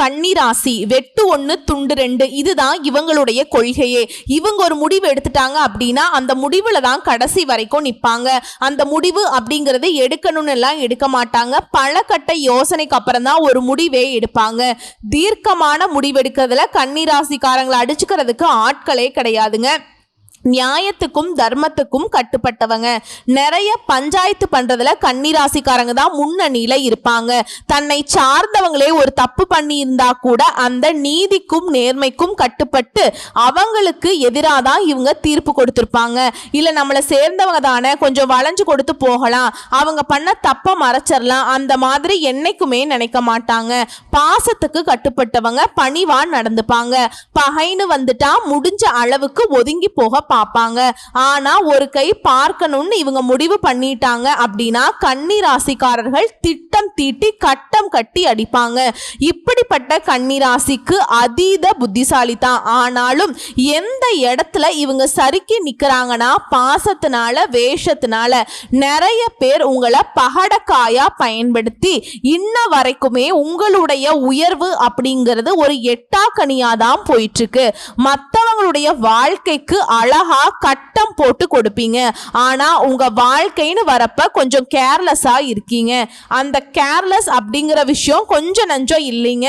கன்னிராசி வெட்டு ஒன்று துண்டு ரெண்டு இதுதான் இவங்களுடைய கொள்கையே. இவங்க ஒரு முடிவு எடுத்துட்டாங்க அப்படின்னா அந்த முடிவில் தான் கடைசி வரைக்கும் நிற்பாங்க அந்த முடிவு அப்படிங்கிறது எடுக்கணும்னு எல்லாம் எடுக்க மாட்டாங்க. பல கட்ட யோசனைக்கு அப்புறம் தான் ஒரு முடிவே எடுப்பாங்க. தீர்க்கமான முடிவெடுக்கிறதுல கன்னிராசிக்காரங்களை அடிச்சுக்கிறதுக்கு ஆட்களே கிடையாதுங்க. நியாயத்துக்கும் தர்மத்துக்கும் கட்டுப்பட்டவங்க. நிறைய பஞ்சாயத்து பண்றதுல கன்னிராசிக்காரங்க தான் முன்னணியில இருப்பாங்க. தன்னை சார்ந்தவங்களே ஒரு தப்பு பண்ணி இருந்தா கூட அந்த நீதிக்கும் நேர்மைக்கும் கட்டுப்பட்டு அவங்களுக்கு எதிராக தான் இவங்க தீர்ப்பு கொடுத்துருப்பாங்க. இல்ல நம்மளை சேர்ந்தவங்க தானே கொஞ்சம் வளைஞ்சு கொடுத்து போகலாம். அவங்க பண்ண தப்ப மறைச்சிடலாம். அந்த மாதிரி என்னைக்குமே நினைக்க மாட்டாங்க. பாசத்துக்கு கட்டுப்பட்டவங்க பணிவா நடந்துப்பாங்க. பகைன்னு வந்துட்டா முடிஞ்ச அளவுக்கு ஒதுங்கி போக பார்ப்பாங்க. ஆனா ஒரு கை பார்க்கணும்னு இவங்க முடிவு பண்ணிட்டாங்க அப்படின்னா கன்னி ராசிக்காரர்கள் திட்டம் தீட்டி கட்டம் கட்டி அடிப்பாங்க. இப்படிப்பட்ட கன்னி ராசிக்கு அதீத புத்திசாலி தான் ஆனாலும் எந்த இடத்துல இவங்க சறுக்கி நிக்கிறாங்கன்னா பாசத்தினால வேஷத்தினால நிறைய பேர் உங்களை பகடக்காயா பயன்படுத்தி இன்ன வரைக்குமே உங்களுடைய உயர்வு அப்படிங்கிறது ஒரு எட்டாக்கனியா தான் போயிட்டு இருக்கு மற்றவங்களுடைய வாழ்க்கைக்கு அழகா கட்டம் போட்டு கொடுப்பீங்க. ஆனா உங்க வாழ்க்கைன்னு வரப்ப கொஞ்சம் கேர்லெஸ்ஸா இருக்கீங்க. அந்த கேர்லெஸ் அப்படிங்கிற விஷயம் கொஞ்சம் நஞ்சம் இல்லைங்க.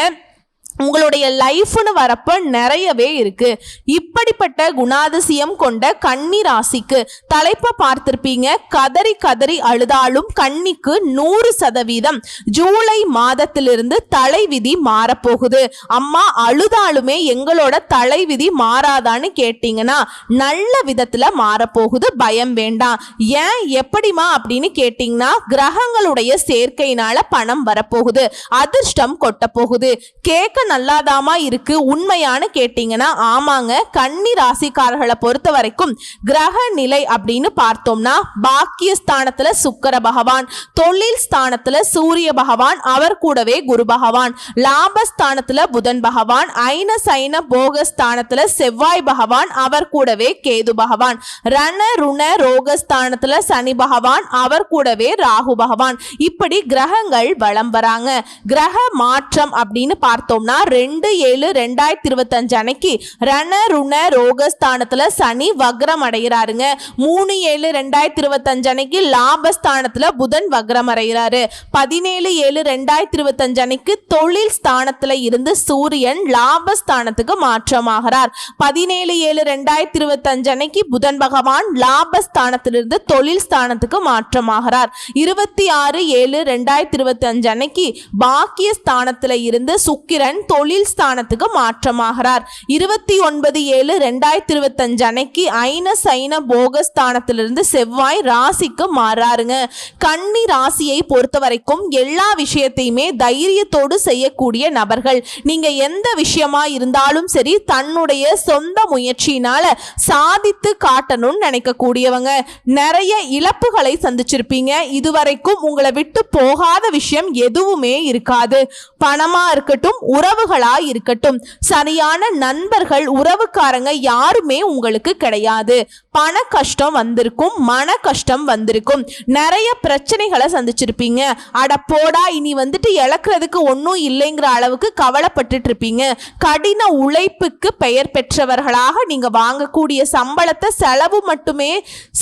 உங்களுடைய லைஃப்னு வரப்ப நிறையவே இருக்கு. இப்படிப்பட்ட குணாதிசயம் கொண்ட கன்னி ராசிக்கு தலைப்பை பார்த்திருப்பீங்க. கதறி கதறி அழுதாலும் கன்னிக்கு நூறு சதவீதம். ஜூலை மாதத்திலிருந்து தலைவிதி மாறப்போகுது. அம்மா அழுதாலுமே எங்களோட தலைவிதி மாறாதான்னு கேட்டீங்கன்னா நல்ல விதத்துல மாறப்போகுது. பயம் வேண்டாம். ஏன் எப்படிமா அப்படின்னு கேட்டீங்கன்னா கிரகங்களுடைய சேர்க்கையினால பணம் வரப்போகுது. அதிர்ஷ்டம் கொட்ட போகுது கேட்க நல்லாதாமா இருக்கு? உண்மையான்னு கேட்டீங்கன்னா ஆமாங்க. கன்னி ராசிக்காரர்களை பொறுத்த வரைக்கும் கிரக நிலை அப்படின்னு பார்த்தோம்னா பாக்கியஸ்தானத்துல சுக்கர பகவான் தொழில் ஸ்தானத்துல சூரிய பகவான் அவர் கூடவே குரு பகவான் லாபஸ்தானத்துல புதன் பகவான் ஐன சைன போக ஸ்தானத்துல செவ்வாய் பகவான் அவர் கூடவே கேது பகவான் ரண ருண ரோகஸ்தானத்துல சனி பகவான் அவர் கூடவே ராகு பகவான். இப்படி கிரகங்கள் வளம் வராங்க. கிரக மாற்றம் அப்படின்னு பார்த்தோம்னா ரெண்டு ஏழு ரெண்டாயிரத்தி இருபத்தஞ்சு அன்னைக்கு ரண ருண ரோகஸ்தானத்துல சனி வக்ரம் அடைகிறாருங்க மூணு ஏழு ரெண்டாயிரத்தி இருபத்தஞ்சு அன்னைக்கு லாபஸ்தானத்துல புதன் வக்ரம் அடைகிறாரு பதினேழு ஏழு ரெண்டாயிரத்தி இருபத்தஞ்சு அன்னைக்கு தொழில் ஸ்தானத்துல இருந்து சூரியன் லாபஸ்தானத்துக்கு மாற்றமாகிறார். பதினேழு ஏழு ரெண்டாயிரத்தி இருபத்தஞ்சு அன்னைக்கு புதன் பகவான் லாபஸ்தானத்திலிருந்து தொழில் ஸ்தானத்துக்கு மாற்றமாகிறார். இருபத்தி ஆறு ஏழு ரெண்டாயிரத்தி இருபத்தி அஞ்சு அன்னைக்கு பாக்கிய ஸ்தானத்துல இருந்து சுக்கிரன் தொழில் ஸ்தானத்துக்கு மாற்றமாகிறார். இருபத்தி ஒன்பது ஏழு ரெண்டாயிரத்தி இருபத்தஞ்சு அன்னைக்கு ஐன சைன போகஸ்தானத்திலிருந்து செவ்வாய் ராசிக்கு மாறாருங்க. கன்னி ராசியை பொறுத்த வரைக்கும் எல்லா விஷயத்தையுமே தைரியத்தோடு செய்யக்கூடிய நபர்கள். நீங்க எந்த விஷயமா இருந்தாலும் சரி தன்னுடைய சொந்த முயற்சியினால சாதித்து காட்டணும்னு நினைக்கக்கூடியவங்க. நிறைய இழப்புகளை சந்திச்சிருப்பீங்க. இதுவரைக்கும் உங்களை விட்டு போகாத விஷயம் எதுவுமே இருக்காது. பணமா இருக்கட்டும் உறவுகளா இருக்கட்டும் சரியான நண்பர்கள் உறவுக்காரங்க யாருமே உங்களுக்கு கிடையாது. பண கஷ்டம் வந்திருக்கும் மன கஷ்டம் வந்திருக்கும். நிறைய பிரச்சனைகளை சந்திச்சிருப்பீங்க. அட போடா இனி வந்துட்டு இழக்கிறதுக்கு ஒன்றும் இல்லைங்கிற அளவுக்கு கவலைப்பட்டுட்டு இருப்பீங்க கடின உழைப்புக்கு பெயர் பெற்றவர்களாக நீங்க வாங்கக்கூடிய சம்பளத்தை செலவு மட்டுமே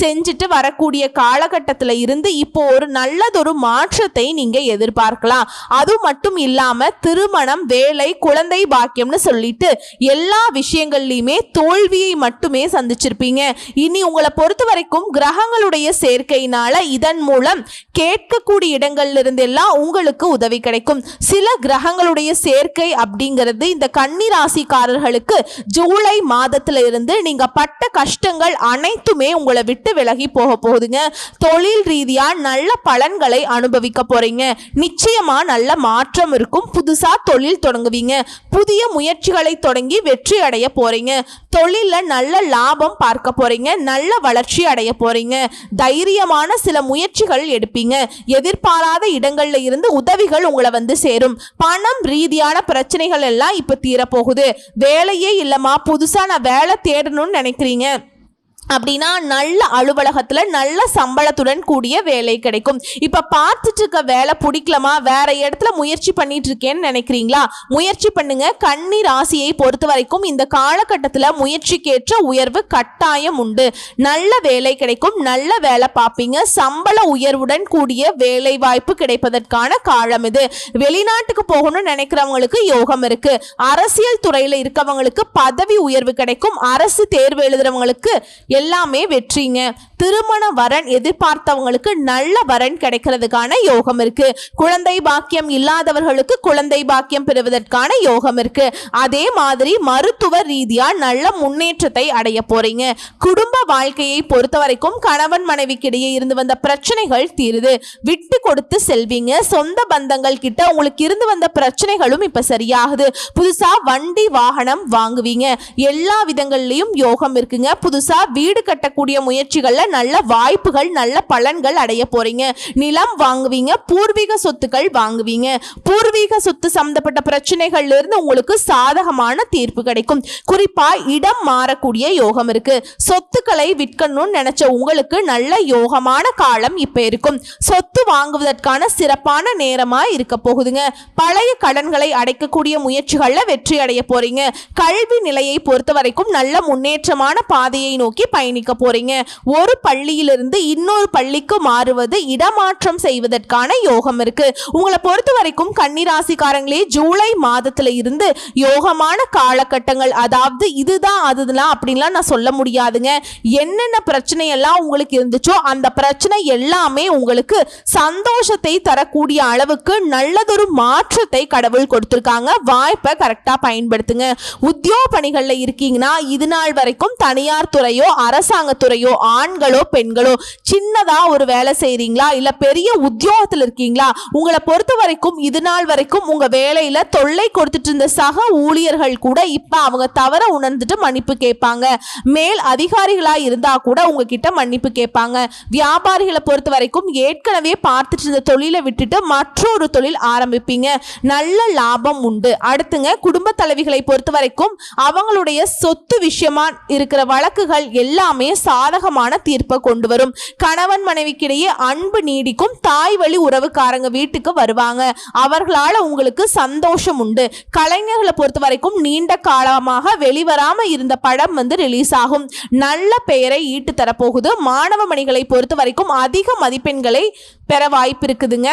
செஞ்சுட்டு வரக்கூடிய காலகட்டத்தில் இருந்து இப்போ ஒரு நல்லதொரு மாற்றத்தை நீங்க எதிர்பார்க்கலாம். அது மட்டும் இல்லாம திருமணம் வேலை குழந்தை பாக்கியம்னு சொல்லிட்டு எல்லா விஷயங்கள்லையுமே தோல்வியை மட்டுமே சந்திச்சிருப்பீங்க. இனி உங்களை பொறுத்த வரைக்கும் கிரகங்களுடைய சேர்க்கையினால இதன் மூலம் கேட்கக்கூடிய இடங்கள்ல இருந்து எல்லாம் உங்களுக்கு உதவி கிடைக்கும். சில கிரகங்களுடைய சேர்க்கை அப்படிங்கிறது இந்த கன்னி ராசிக்காரர்களுக்கு ஜூலை மாதத்துல இருந்து நீங்க பட்ட கஷ்டங்கள் அனைத்துமே உங்களை விட்டு விலகி போக போகுதுங்க. தொழில் ரீதியா நல்ல பலன்களை அனுபவிக்க போறீங்க. நிச்சயமா நல்ல மாற்றம் இருக்கும். புதுசா தொழில் தொடங்குவீங்க. புதிய முயற்சிகளை தொடங்கி வெற்றி அடைய போறீங்க. தொழில நல்ல லாபம் பார்க்க போறீங்க. நல்ல வளர்ச்சி அடைய போறீங்க தைரியமான சில முயற்சிகள் எடுப்பீங்க. எதிர்பாராத இடங்கள்ல இருந்து உதவிகள் உங்களை வந்து சேரும். பணம் ரீதியான பிரச்சனைகள் எல்லாம் இப்ப தீரப்போகுது. வேலையே இல்லமா புதுசா நான் வேலை தேடணும்னு நினைக்கிறீங்க. அப்படின்னா நல்ல அலுவலகத்தில் நல்ல சம்பளத்துடன் கூடிய வேலை கிடைக்கும். இப்போ பார்த்துட்டு இருக்க வேலை பிடிக்கலமா? வேற இடத்துல முயற்சி பண்ணிட்டு இருக்கேன்னு நினைக்கிறீங்களா? முயற்சி பண்ணுங்க. கன்னி ராசியை பொறுத்த வரைக்கும் இந்த காலகட்டத்தில் முயற்சிக்கேற்ற உயர்வு கட்டாயம் உண்டு. நல்ல வேலை கிடைக்கும். நல்ல வேலை பார்ப்பீங்க. சம்பள உயர்வுடன் கூடிய வேலை வாய்ப்பு கிடைப்பதற்கான காலம் இது. வெளிநாட்டுக்கு போகணும்னு நினைக்கிறவங்களுக்கு யோகம் இருக்கு. அரசியல் துறையில் இருக்கவங்களுக்கு பதவி உயர்வு கிடைக்கும். அரசு தேர்வு எழுதுறவங்களுக்கு எல்லாமே வெற்றிங்க. திருமண வரன் எதிர்பார்த்தவங்களுக்கு நல்ல வரன் கிடைக்கிறதுக்கான யோகம் இருக்கு. குழந்தை பாக்கியம் இல்லாதவர்களுக்கு குழந்தை பாக்கியம் பெறுவதற்கான யோகம் இருக்கு. அதே மாதிரி மருத்துவ ரீதியா நல்ல முன்னேற்றத்தை அடைய போறீங்க. குடும்ப வாழ்க்கையை பொறுத்த வரைக்கும் கணவன் மனைவிக்கிடையே இருந்து வந்த பிரச்சனைகள் தீருது. விட்டு கொடுத்து செல்வீங்க. சொந்த பந்தங்கள் கிட்ட உங்களுக்கு இருந்து வந்த பிரச்சனைகளும் இப்ப சரியாகுது. புதுசா வண்டி வாகனம் வாங்குவீங்க. எல்லா விதங்கள்லயும் யோகம் இருக்குங்க. புதுசா வீடு கட்டக்கூடிய முயற்சிகள்ல நல்ல வாய்ப்புகள் நல்ல பலன்கள் அடைய போறீங்க. நிலம் வாங்குவீங்க பூர்வீக சொத்துக்கள் வாங்குவீங்க. பூர்வீக சொத்து சம்பந்தப்பட்ட பிரச்சனைகள்ல இருந்து உங்களுக்கு சாதகமான தீர்ப்பு கிடைக்கும். குறிப்பா இடம் மாறக்கூடிய யோகம் இருக்கு. சொத்துக்களை விற்கணும்னு நினைச்ச உங்களுக்கு நல்ல யோகமான காலம் இப்ப இருக்கும். சொத்து வாங்குவதற்கான சிறப்பான நேரமா இருக்க போகுதுங்க. பழைய கடன்களை அடைக்கக்கூடிய முயற்சிகள்ல வெற்றி அடைய போறீங்க. கல்வி நிலையை பொறுத்த வரைக்கும் நல்ல முன்னேற்றமான பாதையை நோக்கி பயணிக்க போறீங்க. ஒரு பள்ளியிலிருந்து இன்னொரு பள்ளிக்கு மாறுவது இடமாற்றம் செய்வதற்கான யோகம் இருக்கு. உங்களை பொறுத்த வரைக்கும் கன்னிராசிக்காரங்களே ஜூலை மாதத்துல இருந்து யோகமான காலகட்டங்கள் அதாவது இதுதான் அதுதான் அப்படின்லாம் நான் சொல்ல முடியாதுங்க. என்னென்ன பிரச்சனை எல்லாம் உங்களுக்கு இருந்துச்சோ அந்த பிரச்சனை எல்லாமே உங்களுக்கு சந்தோஷத்தை தரக்கூடிய அளவுக்கு நல்லதொரு மாற்றத்தை கடவுள் கொடுத்திருக்காங்க. வாய்ப்பை கரெக்டா பயன்படுத்துங்க. உத்தியோக பணிகள்ல இருக்கீங்கன்னா இது நாள் வரைக்கும் தனியார் துறையோ அரசாங்க துறையோ ஆண்களோ பெண்களோ சின்னதா ஒரு வேலை செய்றீங்களா? இல்ல பெரிய உத்தியோகத்தில் இருக்கீங்களா? உங்களை பொறுத்த வரைக்கும் இது நாள் வரைக்கும் உங்க வேலையில தொல்லை கொடுத்துட்டு இருந்த சக ஊழியர்கள் கூட இப்ப அவங்க தவற உணர்ந்துட்டு மன்னிப்பு கேட்பாங்க. மேல் அதிகாரிகளா இருந்தா கூட உங்ககிட்ட மன்னிப்பு கேட்பாங்க. வியாபாரிகளை பொறுத்த வரைக்கும் ஏற்கனவே பார்த்துட்டு இருந்த தொழிலை விட்டுட்டு மற்றொரு தொழில் ஆரம்பிப்பீங்க. நல்ல லாபம் உண்டு. அடுத்துங்க குடும்ப தலைவிகளை பொறுத்த வரைக்கும் அவங்களுடைய சொத்து விஷயமா இருக்கிற வழக்குகள் எல்லாமே சாதகமான தீர்ப்பை கொண்டு வரும் கணவன் மனைவிக்கிடையே அன்பு நீடிக்கும் தாய் வழி உறவுக்காரங்க வீட்டுக்கு வருவாங்க. அவர்களால உங்களுக்கு சந்தோஷம் உண்டு. கலைஞர்களை பொறுத்த வரைக்கும் நீண்ட காலமாக வெளிவராம இருந்த படம் வந்து ரிலீஸ் ஆகும். நல்ல பெயரை ஈட்டு தரப்போகுது மாணவ மணிகளை பொறுத்த வரைக்கும் அதிக மதிப்பெண்களை பெற வாய்ப்பு இருக்குதுங்க.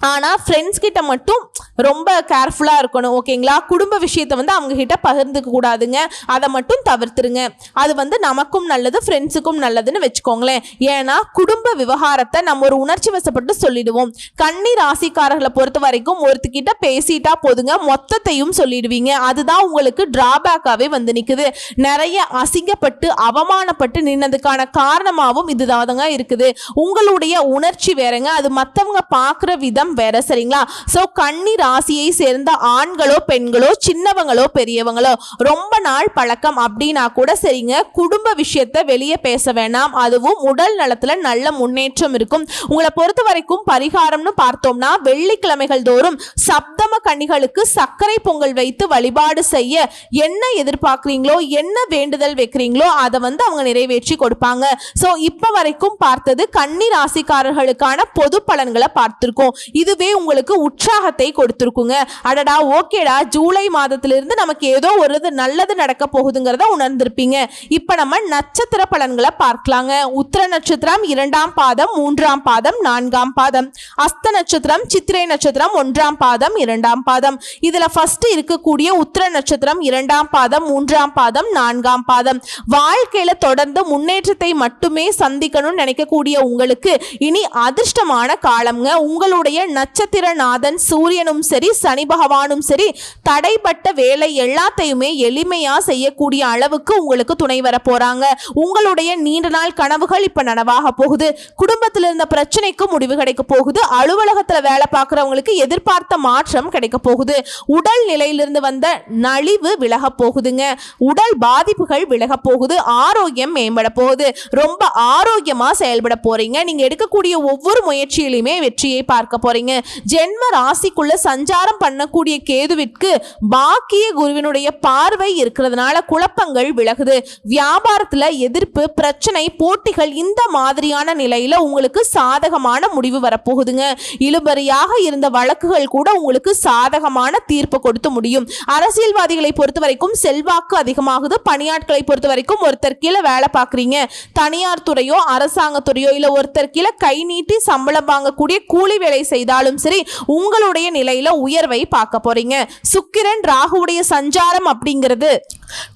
ஆனால் ஃப்ரெண்ட்ஸ் கிட்ட மட்டும் ரொம்ப கேர்ஃபுல்லாக இருக்கணும் ஓகேங்களா குடும்ப விஷயத்தை வந்து அவங்க கிட்ட பகிர்ந்துக்க கூடாதுங்க. அதை மட்டும் தவிர்த்துருங்க. அது வந்து நமக்கும் நல்லது ஃப்ரெண்ட்ஸுக்கும் நல்லதுன்னு வச்சுக்கோங்களேன். ஏன்னா குடும்ப விவகாரத்தை நம்ம ஒரு உணர்ச்சி வசப்பட்டு சொல்லிடுவோம். கன்னி ராசிக்காரர்களை பொறுத்த வரைக்கும் ஒருத்தக்கிட்ட பேசிட்டா போதுங்க மொத்தத்தையும் சொல்லிடுவீங்க. அதுதான் உங்களுக்கு டிராபேக்காகவே வந்து நிற்குது நிறைய அசிங்கப்பட்டு அவமானப்பட்டு நின்னதுக்கான காரணமாகவும் இதுதாங்க இருக்குது. உங்களுடைய உணர்ச்சி வேறங்க. அது மற்றவங்க பார்க்குற விதம் வேற சரிங்களா? ஸோ கன்னி ராசியை சேர்ந்த ஆண்களோ பெண்களோ சின்னவங்களோ பெரியவங்களோ ரொம்ப நாள் பழக்கம் அப்படின்னா கூட சரிங்க குடும்ப விஷயத்த வெளியே பேச வேணாம். அதுவும் உடல் நலத்துல நல்ல முன்னேற்றம் இருக்கும். உங்களை பொறுத்த வரைக்கும் பரிகாரம்னு பார்த்தோம்னா வெள்ளிக்கிழமைகள் தோறும் சப்தம கன்னிகளுக்கு சர்க்கரை பொங்கல் வைத்து வழிபாடு செய்ய என்ன எதிர்பார்க்குறீங்களோ என்ன வேண்டுதல் வைக்கிறீங்களோ அதை வந்து அவங்க நிறைவேற்றி கொடுப்பாங்க. ஸோ இப்போ வரைக்கும் பார்த்தது கன்னி ராசிக்காரர்களுக்கான பொது பலன்களை பார்த்துருக்கோம். இதுவே உங்களுக்கு உற்சாகத்தை கொடுத்துருக்குங்க. அடடா ஓகேடா ஜூலை மாதத்திலிருந்து நமக்கு ஏதோ ஒரு இது நல்லது நடக்க போகுதுங்கிறத உணர்ந்திருப்பீங்க. இப்போ நம்ம நட்சத்திர பலன்களை பார்க்கலாங்க. உத்திர நட்சத்திரம் இரண்டாம் பாதம் மூன்றாம் பாதம் நான்காம் பாதம். அஸ்த நட்சத்திரம் சித்திரை நட்சத்திரம் ஒன்றாம் பாதம் இரண்டாம் பாதம். இதில் ஃபர்ஸ்ட் இருக்கக்கூடிய உத்திர நட்சத்திரம் இரண்டாம் பாதம் மூன்றாம் பாதம் நான்காம் பாதம். வாழ்க்கையில் தொடர்ந்து முன்னேற்றத்தை மட்டுமே சந்திக்கணும்னு நினைக்கக்கூடிய உங்களுக்கு இனி அதிர்ஷ்டமான காலம்ங்க. உங்களுடைய நட்சத்திரநாதன் சூரியனும் சரி சனி பகவானும் சரி தடைப்பட்ட வேலை எல்லாத்தையுமே எளிமையா செய்யக்கூடிய அளவுக்கு உங்களுக்கு துணை வர போறாங்க. உங்களுடைய நீண்ட நாள் கனவுகள் இப்ப நனவாக போகுது. குடும்பத்தில் இருந்த பிரச்சனைக்கு முடிவு கிடைக்க போகுது. அலுவலகத்துல வேலை பார்க்குறவங்களுக்கு எதிர்பார்த்த மாற்றம் கிடைக்க போகுது. உடல் நிலையிலிருந்து வந்த நலிவு விலக போகுதுங்க. உடல் பாதிப்புகள் விலக போகுது. ஆரோக்கியம் மேம்பட போகுது. ரொம்ப ஆரோக்கியமா செயல்பட போறீங்க. நீங்க எடுக்கக்கூடிய ஒவ்வொரு முயற்சியிலுமே வெற்றியை பார்க்க போறீங்க. போறீங்க ஜென்ம ராசிக்குள்ள சஞ்சாரம் பண்ணக்கூடிய கேதுவிற்கு பாக்கிய குருவினுடைய பார்வை இருக்கிறதுனால குழப்பங்கள் விலகுது. வியாபாரத்துல எதிர்ப்பு பிரச்சனை போட்டிகள் இந்த மாதிரியான நிலையில உங்களுக்கு சாதகமான முடிவு வரப்போகுதுங்க. இழுபறியாக இருந்த வழக்குகள் கூட உங்களுக்கு சாதகமான தீர்ப்பு கொடுத்து முடியும். அரசியல்வாதிகளை பொறுத்த வரைக்கும் செல்வாக்கு அதிகமாகுது. பணியாட்களை பொறுத்த வரைக்கும் ஒருத்தர் கீழே வேலை பார்க்குறீங்க. தனியார் துறையோ அரசாங்கத்துறையோ இல்லை ஒருத்தர் கீழே கை நீட்டி சம்பளம் வாங்கக்கூடிய கூலி வேலை செய்தாலும் சரி உங்களுடைய நிலையில உயர்வை பார்க்க போறீங்க. சுக்கிரன் ராகுவுடைய சஞ்சாரம் அப்படிங்கிறது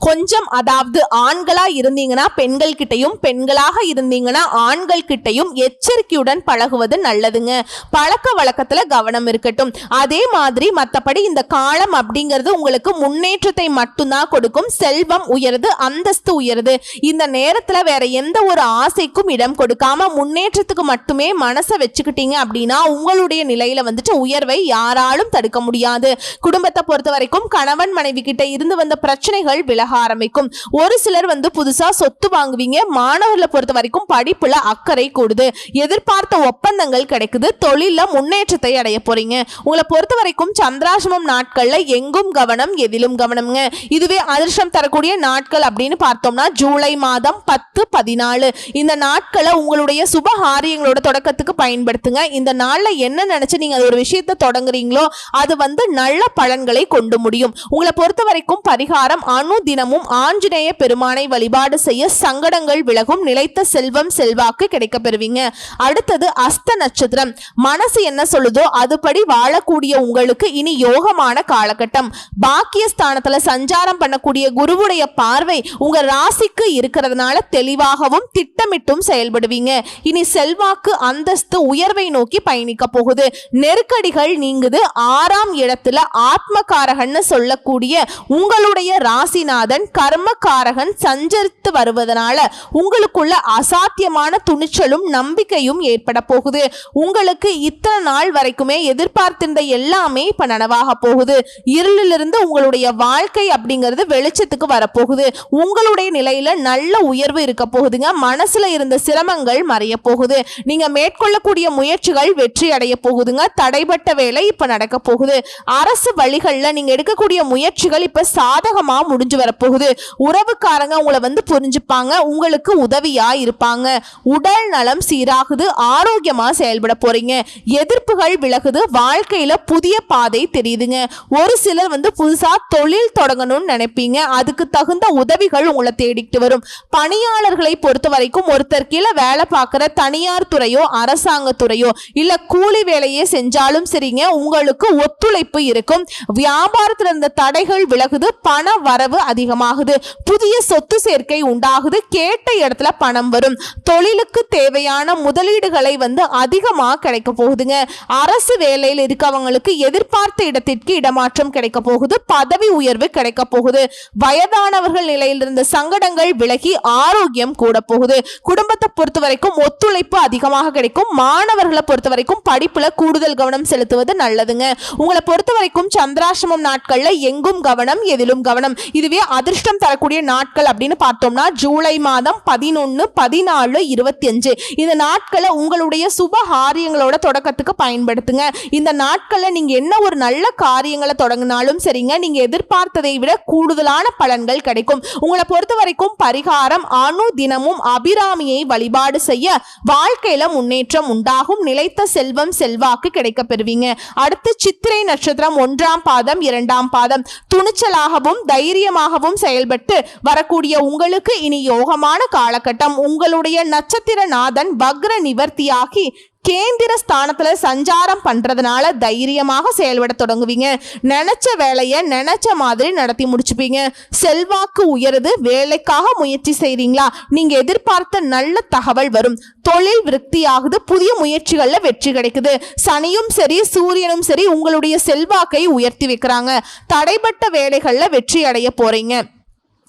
கொஞ்சம் அதாவது ஆண்களா இருந்தீங்கன்னா பெண்கள் கிட்டையும் பெண்களாக இருந்தீங்கன்னா ஆண்கள் கிட்டையும் எச்சரிக்கையுடன் பழகுவது நல்லதுங்க. பழக்க வழக்கத்துல கவனம் இருக்கட்டும். அதே மாதிரி மற்றபடி இந்த காலம் அப்படிங்கிறது உங்களுக்கு முன்னேற்றத்தை மட்டும்தான் கொடுக்கும். செல்வம் உயருது அந்தஸ்து உயருது. இந்த நேரத்துல வேற எந்த ஒரு ஆசைக்கும் இடம் கொடுக்காம முன்னேற்றத்துக்கு மட்டுமே மனசை வச்சுக்கிட்டீங்க அப்படின்னா உங்களுடைய நிலையில வந்துட்டு உயர்வை யாராலும் தடுக்க முடியாது. குடும்பத்தை பொறுத்த வரைக்கும் கணவன் மனைவி கிட்ட இருந்து வந்த பிரச்சனைகள் விலக ஆரம்பிக்கும். ஒரு சிலர் வந்து புதுசா சொத்து வாங்குவீங்க. மாணவர்களை பொறுத்த வரைக்கும் படிப்புல அக்கறை கூடுது. எதிர்பார்த்த ஒப்பந்தங்கள் கிடைக்குது. தொழில முன்னேற்றத்தை அடைய போறீங்க. உங்களை பொறுத்த வரைக்கும் சந்திராசிரமம் நாட்கள்ல எங்கும் கவனம் எதிலும் கவனம்ங்க. இதுவே அதிர்ஷ்டம் தரக்கூடிய நாட்கள் அப்படின்னு பார்த்தோம்னா ஜூலை மாதம் பத்து பதினாலு. இந்த நாட்களை உங்களுடைய சுபகாரியங்களோட தொடக்கத்துக்கு பயன்படுத்துங்க. இந்த நாள்ல என்ன நினைச்சு நீங்க ஒரு விஷயத்தை தொடங்குறீங்களோ அது வந்து நல்ல பலன்களை கொண்டு முடியும். உங்களை பொறுத்த வரைக்கும் பரிகாரம் அணு தினமும் ஆஞ்சநேய பெருமானை வழிபாடு செய்ய சங்கடங்கள் விலகும் நிலைத்த செல்வம் செல்வாக்கு கிடைக்க பெறுவீங்க அடுத்தது அஸ்த நட்சத்திரம். மனசு என்ன சொல்லுதோ அதுபடி வாழக்கூடிய உங்களுக்கு இனி யோகமான காலகட்டம். பாக்கியஸ்தானத்துல சஞ்சாரம் பண்ணக்கூடிய குருவுடைய பார்வை உங்க ராசிக்கு இருக்கிறதுனால தெளிவாகவும் திட்டமிட்டும் செயல்படுவீங்க. இனி செல்வாக்கு அந்தஸ்து உயர்வை நோக்கி பயணிக்க போகுது. நெருக்கடிகள் நீங்குது. ஆறாம் இடத்துல ஆத்மகாரகன்னு சொல்லக்கூடிய உங்களுடைய ராசிநாதன் கர்மகாரகன் சஞ்சரித்து வருவதனால உங்களுக்குள்ள அசாத்தியமான துணிச்சலும் நம்பிக்கையும் ஏற்பட போகுது. உங்களுக்கு இத்தனை நாள் வரைக்குமே எதிர்பார்த்திருந்த எல்லாமே இப்ப நனவாக போகுது. இருளிலிருந்து உங்களுடைய வாழ்க்கை அப்படிங்கிறது வெளிச்சத்துக்கு வரப்போகுது. உங்களுடைய நிலையில நல்ல உயர்வு இருக்க போகுதுங்க. மனசுல இருந்த சிரமங்கள் மறைய போகுது. நீங்க மேற்கொள்ளக்கூடிய முயற்சிகள் வெற்றி அடைய போகுதுங்க. தடைப்பட்ட வேலை இப்ப நடக்க போகுது. அரசு வழிகள்ல நீங்க எடுக்கக்கூடிய முயற்சிகள் இப்ப சாதகமா முடிஞ்சு வரப்போகுது. உறவுக்காரங்க உங்களை வந்து புரிஞ்சுப்பாங்க. உங்களுக்கு உதவியா இருப்பாங்க. உடல் நலம் சீராகுது. ஆரோக்கியமா செயல்பட போறீங்க. எதிர்ப்புகள் விலகுது. வாழ்க்கையில புதிய பாதை தெரியுதுங்க. ஒரு சிலர் வந்து புதுசா தொழில் தொடங்கணும்னு நினைப்பீங்க. அதுக்கு தகுந்த உதவிகள் உங்களை தேடிட்டு வரும். பணியாளர்களை பொறுத்த வரைக்கும் ஒருத்தர் கீழே வேலை பார்க்குற தனியார் துறையோ அரசாங்க துறையோ இல்ல கூலி வேலையே செஞ்சாலும் சரிங்க உங்களுக்கு ஒத்துழைப்பு இருக்கும். வியாபாரத்தில் இருந்த தடைகள் விலகுது பண வரவு அதிகமாகுது புதிய சொத்து சேர்க்கை உண்டாகுது கேட்ட இடத்துல பணம் வரும். தொழிலுக்கு தேவையான முதலீடுகளை வந்து அதிகமாக கிடைக்க போகுதுங்க. அரசு வேலையில் இருக்கவங்களுக்கு எதிர்பார்த்த இடத்திற்கு இடமாற்றம் கிடைக்க போகுது பதவி உயர்வு கிடைக்க போகுது. வயதானவர்கள் நிலையில் இருந்த சங்கடங்கள் விலகி ஆரோக்கியம் கூட போகுது. குடும்பத்தை பொறுத்த வரைக்கும் ஒத்துழைப்பு அதிகமாக கிடைக்கும் மாணவர்களை பொறுத்த வரைக்கும் படிப்புல கூடுதல் கவனம் செலுத்துவது நல்லதுங்க. உங்களை பொறுத்த வரைக்கும் சந்திராசிரமம் நாட்கள்ல எங்கும் கவனம் எதிலும் கவனம். இதுவே அதிர்ஷ்டம் தரக்கூடிய நாட்கள் அப்படின்னு பார்த்தோம்னா ஜூலை மாதம் பதினொன்னு பதினாலு இருபத்தி அஞ்சு இந்த நாட்களை உங்களுடைய சுப காரியங்களோட தொடக்கத்துக்கு பயன்படுத்துங்க. இந்த நாட்கள்ல நீங்க என்ன ஒரு நல்ல காரியங்களை தொடங்கினாலும் சரிங்க நீங்க எதிர்பார்த்ததை விட கூடுதலான பலன்கள் கிடைக்கும். உங்களை பொறுத்த வரைக்கும் பரிகாரம் அணு தினமும் அபிராமியை வழிபாடு செய்ய வாழ்க்கையில முன்னேற்றம் உண்டாகும். நிலைத்த செல்வம் செல்வாக்கு கிடைக்க பெறுவீங்க அடுத்து சித்திரை நட்சத்திரம் ஒன்றாம் பாதம் இரண்டாம் பாதம். துணிச்சலாகவும் தைரியமாகவும் செயல்பட்டு வரக்கூடிய உங்களுக்கு இனி யோகமான காலகட்டம். உங்களுடைய நட்சத்திர நாதன் வக்ர நிவர்த்தியாகி கேந்திர ஸ்தானத்தில் சஞ்சாரம் பண்ணுறதுனால தைரியமாக செயல்பட தொடங்குவீங்க. நினச்ச வேலையை நினச்ச மாதிரி நடத்தி முடிச்சுப்பீங்க. செல்வாக்கு உயருது வேலைக்காக முயற்சி செய்கிறீங்களா நீங்கள் எதிர்பார்த்த நல்ல தகவல் வரும். தொழில் விருத்தியாகுது புதிய முயற்சிகளில் வெற்றி கிடைக்குது. சனியும் சரி சூரியனும் சரி உங்களுடைய செல்வாக்கை உயர்த்தி வைக்கிறாங்க. தடைப்பட்ட வேலைகளில் வெற்றி அடைய போகிறீங்க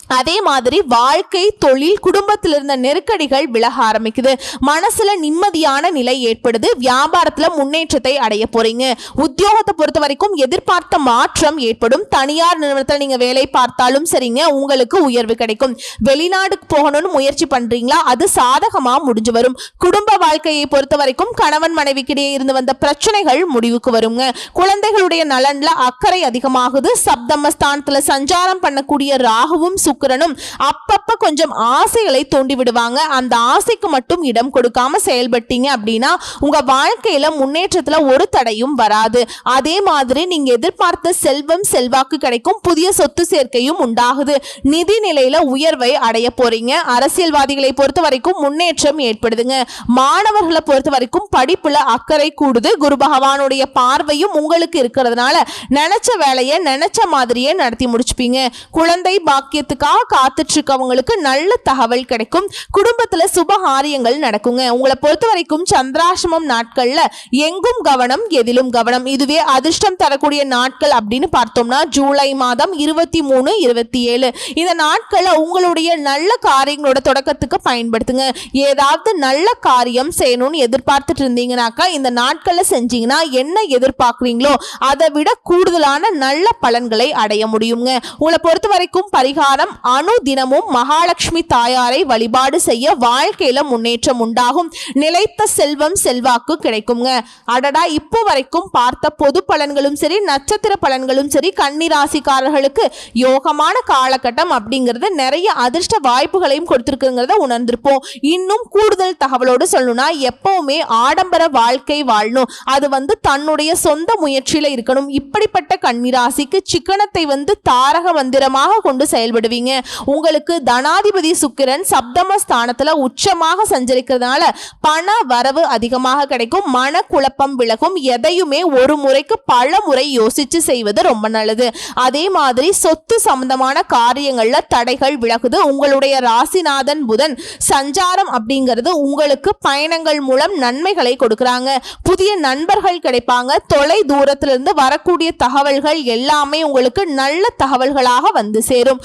அதே மாதிரி வாழ்க்கை தொழில் குடும்பத்தில் இருந்த நெருக்கடிகள் விலக ஆரம்பிக்குது. மனசுல நிம்மதியான நிலை ஏற்படுது. வியாபாரத்துல முன்னேற்றத்தை அடைய போறீங்க. உத்தியோகத்தை பொறுத்த வரைக்கும் எதிர்பார்த்த மாற்றம் ஏற்படும். தனியார் நிறுவனத்தில் நீங்க வேலை பார்த்தாலும் சரிங்க உங்களுக்கு உயர்வு கிடைக்கும். வெளிநாடுக்கு போகணும்னு முயற்சி பண்றீங்களா? அது சாதகமா முடிஞ்சு வரும். குடும்ப வாழ்க்கையை பொறுத்த வரைக்கும் கணவன் மனைவிக்கிடையே இருந்து வந்த பிரச்சனைகள் முடிவுக்கு வருங்க. குழந்தைகளுடைய நலன்ல அக்கறை அதிகமாகுது. சப்தமஸ்தானத்துல சஞ்சாரம் பண்ணக்கூடிய ராகுவும் சுக்கிரனும் அப்பப்ப கொஞ்சம் ஆசைகளை தூண்டி விடுவாங்க. அந்த ஆசைக்கு மட்டும் இடம் கொடுக்காம செயல்பட்டீங்க அப்படின்னா உங்க வாழ்க்கையில முன்னேற்றத்துல ஒரு தடையும் வராது. அதே மாதிரி நீங்க எதிர்பார்த்த செல்வம் செல்வாக்கு கிடைக்கும். புதிய சொத்து சேர்க்கையும் உண்டாகுது. நிதி நிலையில உயர்வை அடைய போறீங்க. அரசியல்வாதிகளை பொறுத்த வரைக்கும் முன்னேற்றம் ஏற்படுதுங்க. மாணவர்களை பொறுத்த வரைக்கும் படிப்புல அக்கறை கூடுது. குரு பகவானுடைய பார்வையும் உங்களுக்கு இருக்கிறதுனால நினைச்ச வேலையை நினைச்ச மாதிரியே நடத்தி முடிச்சுப்பீங்க. குழந்தை பாக்கியத்துக்கு பாக்கியத்துக்காக காத்துட்டு இருக்கவங்களுக்கு நல்ல தகவல் கிடைக்கும். குடும்பத்துல சுப காரியங்கள் நடக்குங்க. உங்களை பொறுத்த வரைக்கும் சந்திராசிரமம் நாட்கள்ல எங்கும் கவனம் எதிலும் கவனம். இதுவே அதிர்ஷ்டம் தரக்கூடிய நாட்கள் அப்படின்னு பார்த்தோம்னா ஜூலை மாதம் இருபத்தி மூணு இருபத்தி ஏழு. இந்த நாட்கள்ல உங்களுடைய நல்ல காரியங்களோட தொடக்கத்துக்கு பயன்படுத்துங்க. ஏதாவது நல்ல காரியம் செய்யணும்னு எதிர்பார்த்துட்டு இருந்தீங்கனாக்கா இந்த நாட்கள்ல செஞ்சீங்கன்னா என்ன எதிர்பார்க்குறீங்களோ அதை விட கூடுதலான நல்ல பலன்களை அடைய முடியுங்க. உங்களை பொறுத்த வரைக்கும் பரிகாரம் அணு தினமும் மகாலட்சுமி தாயாரை வழிபாடு செய்ய வாழ்க்கையில முன்னேற்றம் உண்டாகும். நிலைத்த செல்வம் செல்வாக்கு கிடைக்குங்க. அடடா இப்போ வரைக்கும் பார்த்த பொது பலன்களும் சரி நட்சத்திர பலன்களும் சரி கன்னிராசிக்காரர்களுக்கு யோகமான காலகட்டம் அப்படிங்கிறது நிறைய அதிர்ஷ்ட வாய்ப்புகளையும் கொடுத்துருக்குங்கிறத உணர்ந்திருப்போம். இன்னும் கூடுதல் தகவலோடு சொல்லணும்னா எப்பவுமே ஆடம்பர வாழ்க்கை வாழணும். அது வந்து தன்னுடைய சொந்த முயற்சியில இருக்கணும். இப்படிப்பட்ட கன்னிராசிக்கு சிக்கனத்தை வந்து தாரக மந்திரமாக கொண்டு செயல்படுவீங்க. உங்களுக்கு தனாதிபதி சுக்கிரன் சப்தம ஸ்தானத்துல உச்சமாக சஞ்சரிக்கிறதுனால பண வரவு அதிகமாக கிடைக்கும். மன குழப்பம் விலகும். எதையுமே ஒரு முறைக்கு பல முறை யோசிச்சு செய்வது ரொம்ப நல்லது. அதே மாதிரி சொத்து சம்பந்தமான காரியங்கள்ல தடைகள் விலகுது. உங்களுடைய ராசிநாதன் புதன் சஞ்சாரம் அப்படிங்கிறது உங்களுக்கு பயணங்கள் மூலம் நன்மைகளை கொடுக்கறாங்க. புதிய நண்பர்கள் கிடைப்பாங்க. தொலை தூரத்திலிருந்து வரக்கூடிய தகவல்கள் எல்லாமே உங்களுக்கு நல்ல தகவல்களாக வந்து சேரும்.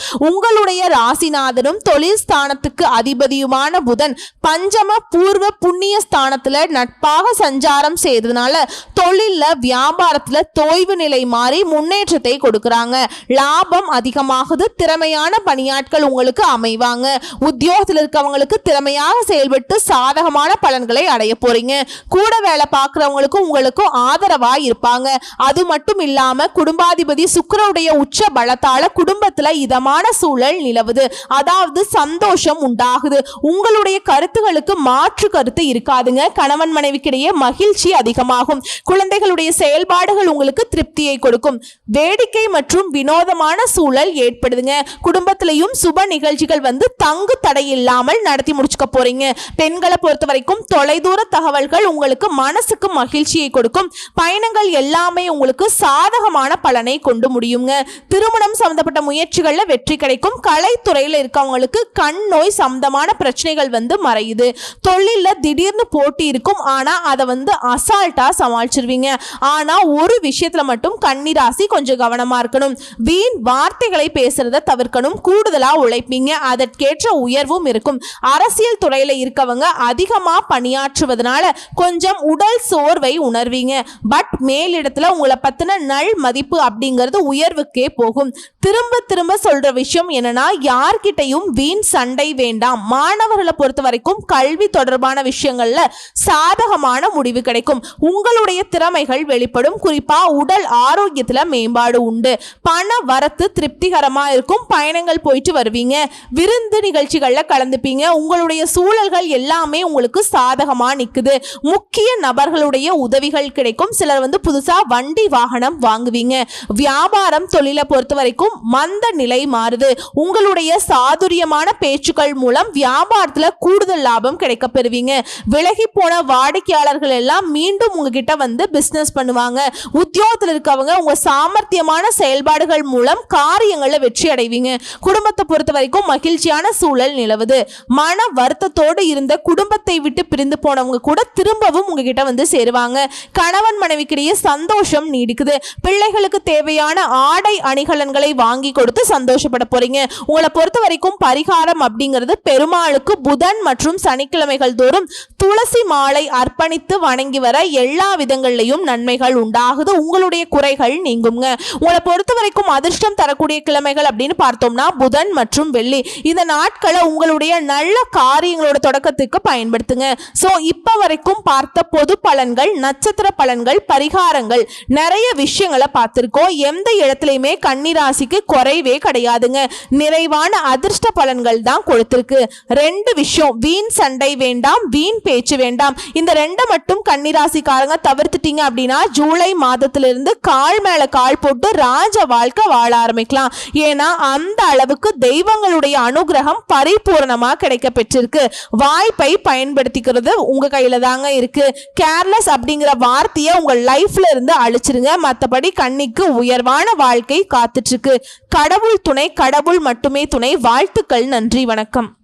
உங்களுடைய ராசிநாதனும் தொழில் ஸ்தானத்துக்கு அதிபதியுமான புதன் பஞ்சம பூர்வ புண்ணிய ஸ்தானத்துல நட்பாக சஞ்சாரம் செய்ததுனால தொழில்ல வியாபாரத்துல தொய்வு நிலை மாறி முன்னேற்றத்தை கொடுக்கறாங்க. லாபம் அதிகமாகுது திறமையான பணியாட்கள் உங்களுக்கு அமைவாங்க. உத்தியோகத்தில் இருக்கவங்களுக்கு திறமையாக செயல்பட்டு சாதகமான பலன்களை அடைய போறீங்க. கூட வேலை பார்க்குறவங்களுக்கும் உங்களுக்கும் ஆதரவா இருப்பாங்க. அது மட்டும் இல்லாம குடும்பாதிபதி சுக்கிரனுடைய உச்ச பலத்தால குடும்பத்துல இதமான சூழல் நிலவுது. அதாவது சந்தோஷம் உண்டாகுது. உங்களுடைய கருத்துகளுக்கு மாற்று கருத்து இருக்காதுங்க. கணவன் மனைவிக்கிடையே மகிழ்ச்சி அதிகமாகும். குழந்தைகளுடைய செயல்பாடுகள் உங்களுக்கு திருப்தியை கொடுக்கும். வேடிக்கை மற்றும் வினோதமான சூழல் ஏற்படுதுங்க. குடும்பத்திலையும் சுப நிகழ்ச்சிகள் வந்து தங்கு தடை இல்லாமல் நடத்தி முடிச்சுக்க போறீங்க. பெண்களை பொறுத்த வரைக்கும் தொலைதூர தகவல்கள் உங்களுக்கு மனசுக்கு மகிழ்ச்சியை கொடுக்கும். பயணங்கள் எல்லாமே உங்களுக்கு சாதகமான பலனை கொண்டு முடியுங்க. திருமணம் சம்பந்தப்பட்ட முயற்சிகளில் வெற்றி கிடைக்கும். கலைத்துறையில் இருக்கவங்களுக்கு கண் நோய் சம்பந்தமான பிரச்சனைகள் வந்து மறையுது. தொழிலில் திடீர்னு போட்டி இருக்கும். ஆனா அதை வந்து அசால்ட்டாக சமாளிச்சிருவீங்க. ஆனா ஒரு விஷயத்துல மட்டும் கன்னிராசி கொஞ்சம் கவனமா இருக்கணும். வீண் வார்த்தைகளை பேசுறத தவிர்க்கணும். கூடுதலாக உழைப்பீங்க. அதற்கேற்ற உயர்வும் இருக்கும். அரசியல் துறையில் இருக்கவங்க அதிகமாக பணியாற்றுவதனால கொஞ்சம் உடல் சோர்வை உணர்வீங்க. பட் மேலிடத்துல உங்களை பற்றின நல் மதிப்பு அப்படிங்கிறது உயர்வுக்கே போகும். திரும்ப திரும்ப சொல்ற விஷயம் என்னன்னா யார்கிட்டையும் வீண் சண்டை வேண்டாம். மாணவர்களை பொறுத்த வரைக்கும் கல்வி தொடர்பான விஷயங்கள்ல சாதகமான முடிவு கிடைக்கும். உங்களுடைய திறமைகள் வெளிப்படும். குறிப்பா உடல் ஆரோக்கியத்துல மேம்பாடு உண்டு. பண வரத்து திருப்திகரமா இருக்கும். பயணங்கள் போயிட்டு வருவீங்க. விருந்து நிகழ்ச்சிகள்ல கலந்துப்பீங்க. உங்களுடைய சூழல்கள் எல்லாமே உங்களுக்கு சாதகமா நிக்குது. முக்கிய நபர்களுடைய உதவிகள் கிடைக்கும். சிலர் வந்து புதுசா வண்டி வாகனம் வாங்குவீங்க. வியாபாரம் தொழிலை பொறுத்த வரைக்கும் மந்த நிலை மாறுது. உங்களுடைய சாதுரியமான பேச்சுக்கள் மூலம் வியாபாரத்தில் கூடுதல் லாபம் கிடைக்க பெறுவீங்க. விலகி போன வாடிக்கையாளர்கள் எல்லாம் மீண்டும் உங்ககிட்ட வந்து பிஸ்னஸ் பண்ணுவாங்க. உத்தியோகத்தில் இருக்கவங்க உங்க சாமர்த்தியமான செயல்பாடுகள் மூலம் காரியங்களில் வெற்றி அடைவீங்க. குடும்பத்தை பொறுத்த வரைக்கும் மகிழ்ச்சியான சூழல் நிலவுது. மன வருத்தத்தோடு இருந்த குடும்பத்தை விட்டு பிரிந்து போனவங்க கூட திரும்பவும் உங்ககிட்ட வந்து சேருவாங்க. கணவன் மனைவிக்கிடையே சந்தோஷம் நீடிக்குது. பிள்ளைகளுக்கு தேவையான ஆடை அணிகலன்களை வாங்கி கொடுத்து சந்தோஷப்பட போறீங்க. போறீங்க உங்களை பொறுத்த வரைக்கும் பரிகாரம் அப்படிங்கிறது பெருமாளுக்கு புதன் மற்றும் சனிக்கிழமைகள் தோறும் துளசி மாலை அர்ப்பணித்து வணங்கி வர எல்லா விதங்கள்லையும் நன்மைகள் உண்டாகுது. உங்களுடைய குறைகள் நீங்குங்க. உங்களை பொறுத்த வரைக்கும் அதிர்ஷ்டம் தரக்கூடிய கிழமைகள் அப்படின்னு பார்த்தோம்னா புதன் மற்றும் வெள்ளி. இந்த நாட்களை உங்களுடைய நல்ல காரியங்களோட தொடக்கத்துக்கு பயன்படுத்துங்க. ஸோ இப்போ வரைக்கும் பார்த்த பொது பலன்கள் நட்சத்திர பலன்கள் பரிகாரங்கள் நிறைய விஷயங்களை பார்த்துருக்கோம். எந்த இடத்துலையுமே கன்னிராசிக்கு குறைவே கிடையாதுங்க. நிறைவான அதிர்ஷ்ட பலன்கள் தான் கொடுத்திருக்கு. ரெண்டு விஷயம் வீண் சண்டை வேண்டாம் வீண் பேச்சு வேண்டாம். இந்த ரெண்டை மட்டும் கன்னிராசிக்காரங்க தவிர்த்துட்டீங்க அப்படின்னா ஜூலை மாதத்திலிருந்து கால் மேல கால் போட்டு ராஜ வாழ்க்கை வாழ ஆரம்பிக்கலாம். ஏன்னா அந்த அளவுக்கு தெய்வங்களுடைய அனுகிரகம் பரிபூரணமா கிடைக்க பெற்றிருக்கு வாய்ப்பை பயன்படுத்திக்கிறது உங்க கையில தாங்க இருக்கு. கேர்லெஸ் அப்படிங்கிற வார்த்தையை உங்க லைஃப்ல இருந்து அழிச்சிருங்க. மற்றபடி கண்ணிக்கு உயர்வான வாழ்க்கை காத்துட்டு இருக்கு. கடவுள் துணை கடவுள் கடவுள் மட்டுமே துணை. வாழ்த்துக்கள் நன்றி வணக்கம்.